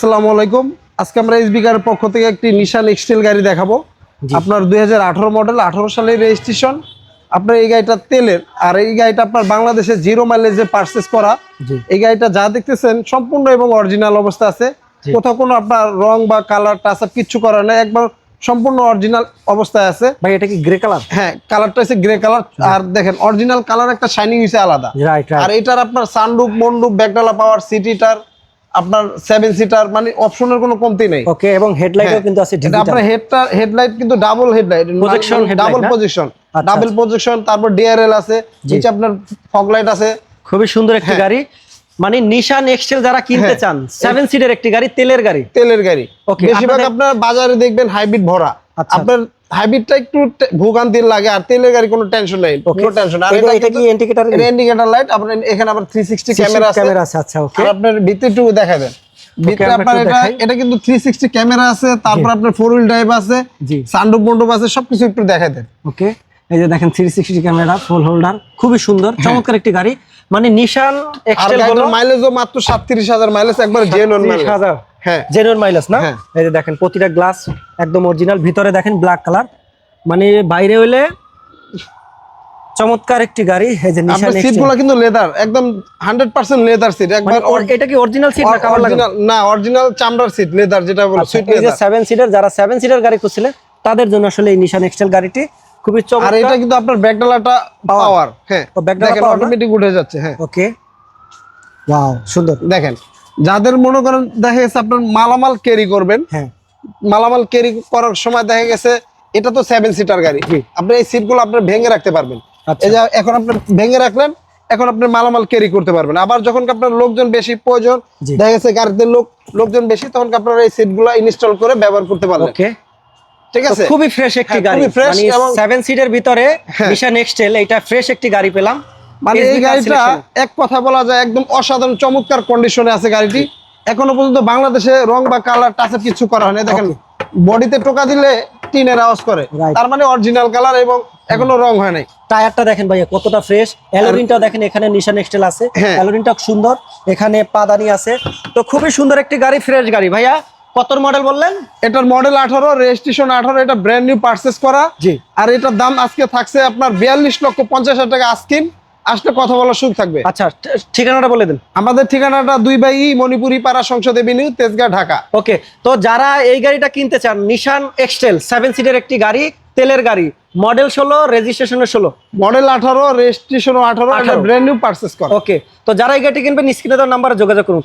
আসসালামু আলাইকুম। আজকে আমরা এসবিকার পক্ষ থেকে একটি নিশান এক্সটেল গাড়ি দেখাবো। আপনার দুই হাজার আঠারো মডেল আঠারো সালের রেজিস্ট্রেশন আপনার এই গাড়িটা তেলের আর এই গাড়িটা আপনার বাংলাদেশে জিরো মাইলেজে পারচেস করা। এই গাড়িটা যা দেখতেছেন সম্পূর্ণ এবং অরিজিনাল অবস্থা আছে। কোথাও কোনো আপনার রং বা কালার টাচ কিচ্ছু করা নেই। একবার সম্পূর্ণ অরিজিনাল অবস্থায় আছে। ভাই এটা কি গ্রে কালার হ্যাঁ কালারটা হচ্ছে গ্রে কালার আর দেখেন অরিজিনাল কালার একটা শাইনিং হচ্ছে আলাদা। আর এটার আপনার সানরুপ মন্ডুপ ব্যাকডালা পাওয়ার সিটিটার আপনার সেভেন সিটার মানে অপশনের কোনো কমতি নেই ওকে এবং হেডলাইটও হ্যাঁ। কিন্তু আছে আপনার হেডটা হেডলাইট কিন্তু ডাবল হেডলাইট headlight ডাবল না? পজিশন আচ্ছা, ডাবল পজিশন তারপর ডিআরএল আছে। নিচে আপনার ফগ লাইট আছে খুবই সুন্দর একটি হ্যাঁ। গাড়ি মানে নিশান এক্সেল যারা কিনতে হ্যাঁ। চান সেভেন সিটের একটি গাড়ি তেলের গাড়ি তেলের গাড়ি Okay, বেশিরভাগ আপনার বাজারে দেখবেন হাইব্রিড ভরা আচ্ছা। আপনার হাইব্রিডটা একটু ভোগান্তির লাগে আর তেলের গাড়ি কোনো টেনশন নেই কোনো টেনশন আর এটা কি ইন্ডিকেটর ইন্ডিকেটর লাইট আপনার এখানে আবার 360 ক্যামেরা আছে। ক্যামেরা আছে আচ্ছা ওকে আর আপনার ভিতরে দেখা দেন। ভিতরে আপনার এটা এটা কিন্তু 360 ক্যামেরা আছে তারপর আপনার ফোর হুইল ড্রাইভ আছে জি। সানরুফ মন্ডপ আছে সবকিছু একটু দেখা দেন। ওকে এই যে দেখেন three sixty camera full holder খুবই সুন্দর চমৎকার একটি গাড়ি। মানে নিশান হলো মাইলেজও মাত্র 37000 মাইলেজ একবার জেনুইন মাইলেজ হাজার। হ্যাঁ। জেনুইন মাইলেজ না? হ্যাঁ। এই যে দেখেন প্রতিটা গ্লাস একদম অরিজিনাল ভিতরে দেখেন ব্ল্যাক কালার মানে বাইরে হইলে চমৎকার একটি গাড়ি এই যে নিশান সিটগুলো কিন্তু লেদার একদম 100% লেদার সিট মানে একবার এটা কি অরিজিনাল সিট না কাভার না অরিজিনাল চামড়ার সিট লেদার যেটা বলে সুইট এই যে লেদার সেভেন সিটার যারা সেভেন সিটার গাড়ি খুঁজছিলেন তাদের জন্য আসলে এই নিশান এক্সটেল গাড়িটি খুবই আর এটা কিন্তু আপনার ব্যাকডালাটা পাওয়ার হ্যাঁ না? অটোমেটিক উঠে যাচ্ছে হ্যাঁ। ওকে। ওয়াও সুন্দর। দেখেন যাদের মনে করেন দেখা গেছে আপনার মালামাল ক্যারি করবেন হ্যাঁ। মালামাল ক্যারি করার সময় দেখা গেছে এটা তো সেভেন সিটার গাড়ি। আপনি এই সিটগুলো আপনার ভেঙে রাখতে পারবেন। আচ্ছা। এখন আপনি ভেঙে রাখলেন এখন আপনি মালামাল ক্যারি করতে পারবেন। আবার যখন আপনার লোকজন বেশি প্রয়োজন দেখা গেছে গাড়িতে লোক লোকজন বেশি তখন আপনারা এই সিটগুলো ইনস্টল করে ব্যবহার করতে পারবেন ওকে। ঠিক আছে? খুবই ফ্রেশ একটি হ্যাঁ, গাড়ি। মানে এবং- সেভেন সিটের ভিতরে হ্যাঁ। নিশান এক্সটেল এটা ফ্রেশ একটি গাড়ি পেলাম। মানে এই গাড়িটা এক কথা বলা যায় একদম অসাধারণ চমৎকার কন্ডিশনে আছে গাড়িটি। এখনও পর্যন্ত বাংলাদেশে রং বা কালার টাচের কিছু করা হয়নি। দেখেন বডিতে টোকা দিলে টিনের আওয়াজ করে। তার মানে অরিজিনাল কালার এবং এখনও রং হয় নাই। টায়ারটা দেখেন ভাইয়া কতটা ফ্রেশ অ্যালোরিনটা দেখেন এখানে নিশান এক্সটেল আছে। হ্যাঁ। অ্যালোরিনটা সুন্দর। এখানে পাদানি আছে। তো খুবই সুন্দর একটি গাড়ি ফ্রেশ গাড়ি। ভাইয়া কত মডেল বললেন? এটার মডেল আঠারো রেজিস্ট্রেশন আঠারো এটা ব্র্যান্ড নিউ পারচেস করা। জি। আর এটার দাম আজকে থাকছে আপনার বিয়াল্লিশ লক্ষ পঞ্চাশ হাজার টাকা আস্কিন আসলে কথা বলার সুযোগ থাকবে। আচ্ছা ঠিকানাটা বলে দেন। আমাদের ঠিকানাটা দুই বাই মণিপুরি পাড়া সংসদ এভিনিউ তেজগাঁ ঢাকা। ওকে তো যারা এই গাড়িটা কিনতে চান নিশান এক্সটেল সেভেন সিটের একটি গাড়ি তেলের গাড়ি মডেল ষোলো রেজিস্ট্রেশনের ষোলো। মডেল আঠারো রেজিস্ট্রেশন আঠারো এটা 18 ব্র্যান্ড নিউ পারচেস করা। ওকে তো যারা এই গাড়িটি কিনবেন স্ক্রিনে নাম্বারে যোগাযোগ করুন।